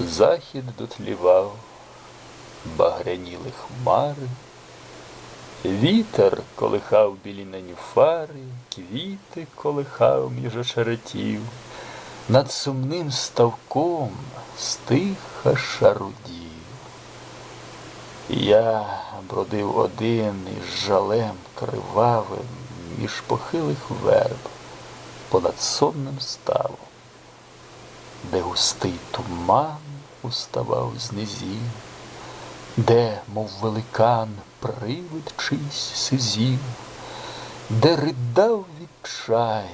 Захід дотлівав, багряніли хмари, Вітер колихав білі ненюфари, квіти колихав між очеретів, над сумним ставком стиха шарудів. Я бродив один із жалем кривавим між похилих верб понад сонним ставом, де густий туман уставав з низів, де, мов великан, привид чийсь сизів, де ридав відчай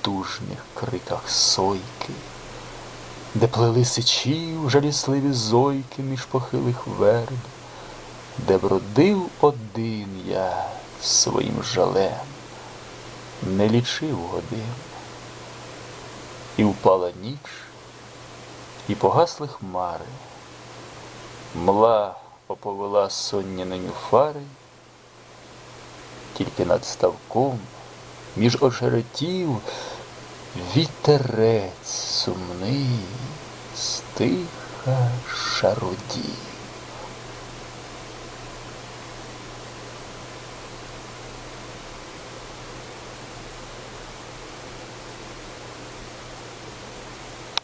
в тужних криках сойки, де плели сичі в жалісливі зойки між похилих верб, де бродив один я своїм жалем, не лічив годин. І впала ніч, погасли хмари, мла оповела сонні ненюфари, тільки над ставком, між ошеретів вітерець сумний стиха шарудів.